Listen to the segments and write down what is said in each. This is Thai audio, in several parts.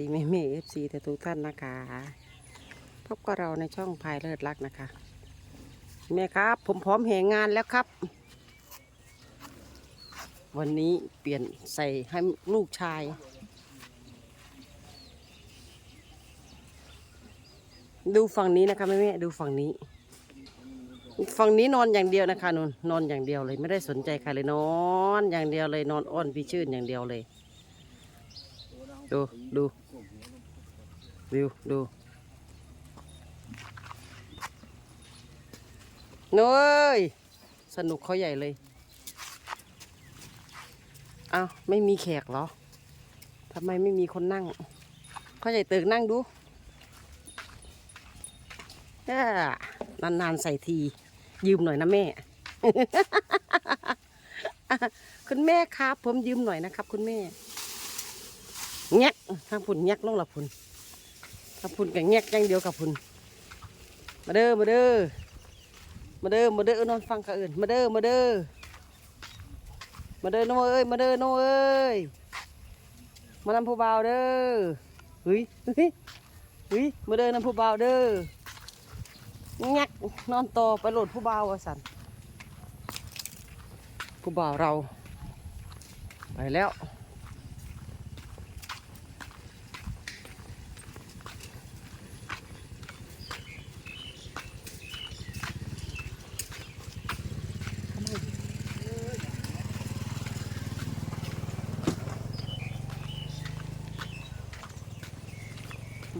ดีแม่แม่เอฟซีทุกท่านนะคะ พบกับเราในช่องพายเลิศรักนะคะ แม่ครับ ผมพร้อมแหงงานแล้วครับ วันนี้เปลี่ยนใส่ให้ลูกชาย ดูฝั่งนี้นะคะแม่แม่ดูฝั่งนี้ฝั่งนี้นอนอย่างเดียวนะคะนนนอนอย่างเดียวเลย ไม่ได้สนใจใครเลยนอนอย่างเดียวเลยนอนอ้อนพี่ชื่นอย่างเดียวเลย ดูดู ดูดูโน้ยสนุกเขาใหญ่เลยอ้าวไม่มีแขกเหรอทำไมไม่มีคนนั่ง เขาใหญ่ติกนั่งดูอ่านานๆใส่ที ยืมหน่อยนะแม่ คุณแม่ครับ ผมยืมหน่อยนะครับ คุณแม่แงกทางพุ่นแงกลงละพุ่น ทางพุ่นกับแงกอย่างเดียวกับพุ่นมาเด้อมาเด้อมาเด้อมาเด้อนอนฟังเขาอื่นมาเด้อมาเด้อมาเด้อน้องเอ้ยมาเด้อน้องเอ้ยมานำผู้บ่าวเด้อเฮ้ยเฮ้ยเฮ้ยมาเด้อนำผู้บ่าวเด้อแงกนอนต่อไปโหลดผู้บ่าวสันผู้บ่าวเรา ไปแล้ว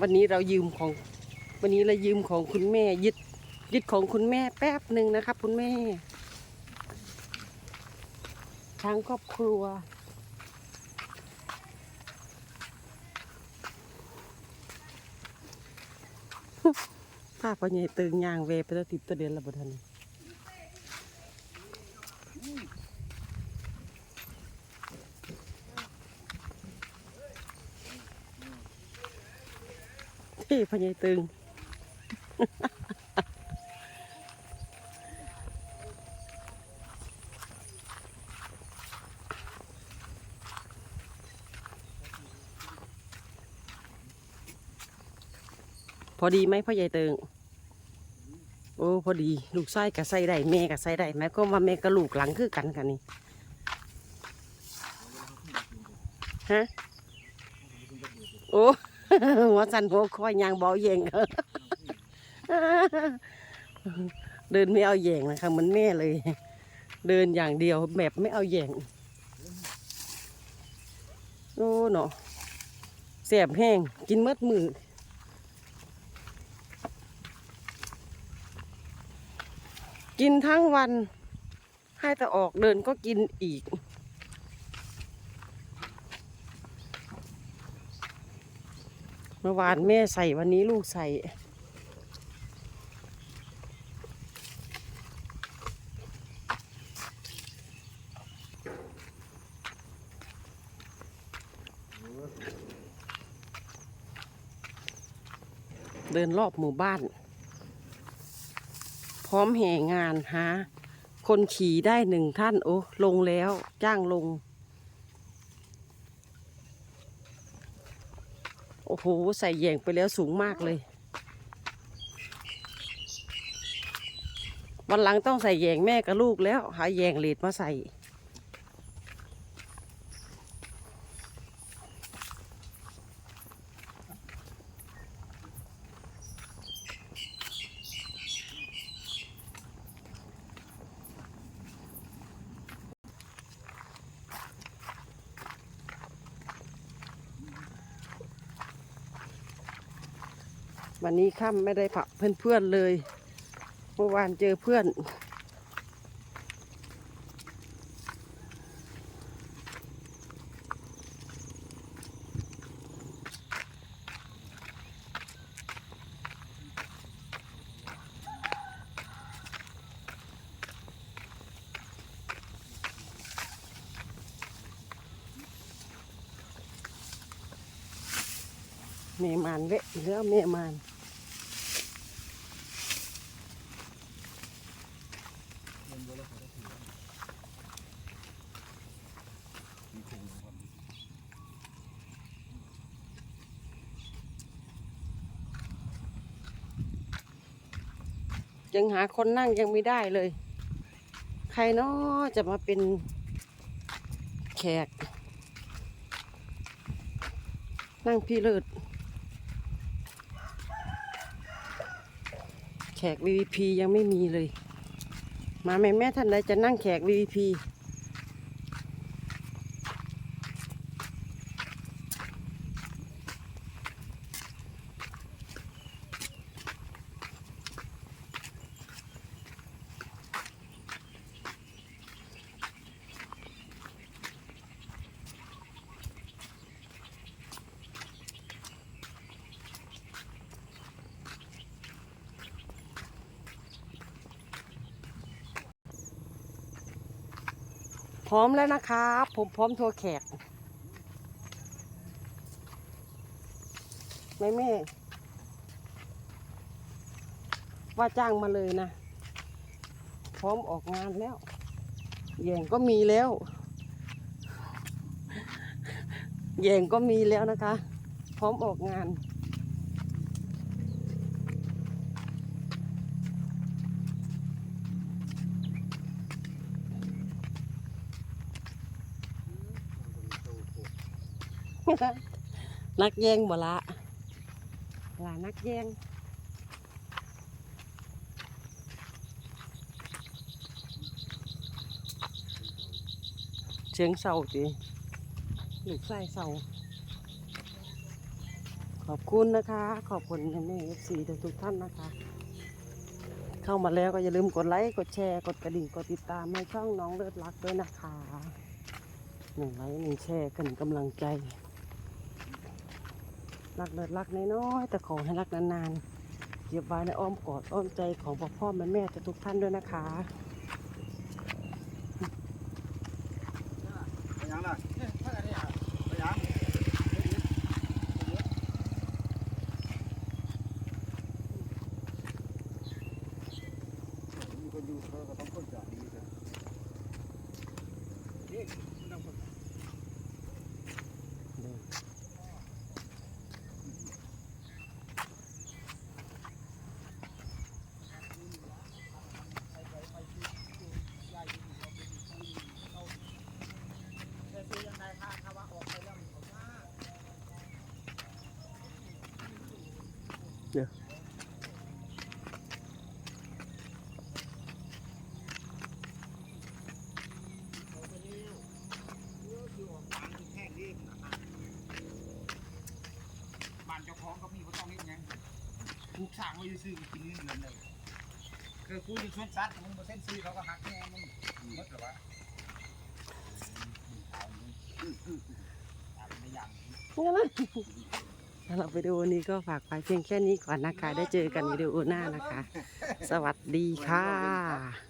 วันนี้เรายืมของ วันนี้เรายืมของคุณแม่ยึดยึดของคุณแม่แป๊บหนึ่งนะครับ คุณแม่ทั้งครอบครัวภาพพอใหญ่ตึงยางเวไปแล้วติดตัวเดือนละบทัน พ่อใหญ่ตึง พอดีไหมพ่อใหญ่เติง โอ้พอดีลูกไส้กับไส้ได้แม่กับไส้ได้แม่ก็ว่าแม่กับลูกหลังคือกันกันนี่ฮะโอ้ หัวสันหัวคอยยางเบาเยงเดินไม่เอาแยงนะคะมันแม่เลย เดินอย่างเดียวแบบไม่เอาแยงโอ้เนาะแสบแห้งกินเมดมือกินทั้งวัน ให้แต่ออกเดินก็กินอีก เมื่อวานแม่ใส่วันนี้ลูกใส่ เดินรอบหมู่บ้าน พร้อมแห่งานหาคนขี่ได้หนึ่งท่าน โอ้ ลงแล้วจ้างลง โอ้โห ใส่แยงไปแล้วสูงมากเลย วันหลังต้องใส่แยงแม่กับลูกแล้ว หาแยงเลดมาใส่ วันนี้ค่ำไม่ได้ผักเพื่อนๆเลย เมื่อวานเจอเพื่อน เมมานเวะเรือเมมานยังหาคนนั่งยังไม่ได้เลย ใครเนาะจะมาเป็นแขก นั่งพี่เลิศ แขก VVP ยังไม่มีเลย มาแม่แม่ท่านใดจะนั่งแขก VVP พร้อมแล้วนะครับผมพร้อมทัวร์แขกแม่แม่ว่าจ้างมาเลยนะ พร้อมออกงานแล้วแย่งก็มีแล้วแย่งก็มีแล้วนะคะ พร้อมออกงาน นักแย่งบ่ละลานักแย่งเสียงเศร้าจีลูกไส้เศร้าขอบคุณนะคะ ขอบคุณแม่เอฟซีทุกท่านนะคะ เข้ามาแล้วก็อย่าลืมกดไลค์ กดแชร์ กดกระดิ่ง กดติดตามให้ช่องน้องเลิศรักด้วยนะคะ หนึ่งไลค์หนึ่งแชร์กันกำลังใจ รักเลิศรักน้อยๆแต่ขอให้รักนานๆเก็บไว้ในอ้อมกอดอ้อมใจของพ่อพ่อแม่แม่ทุกท่านด้วยนะคะยังล่ะยังคนดูเขาก็ต้องคนจ่ายดีกันนี่ต้องคน แห้งดีบ้านเจ้าของก็มีก็ต้องนี่ไง ถูกสั่งไว้ซื้อกินเงินเลยคือกูอยู่ชวนซัดมึงมาเส้นซื้อเขาก็หักแง่มึงมดหรอวะไม่ยังงั้นนะถ้าเราไปดูวันนี้ก็ฝากไปเพียงแค่นี้ก่อนนะคะ ได้เจอกันวิดีโอหน้านะคะ สวัสดีค่ะ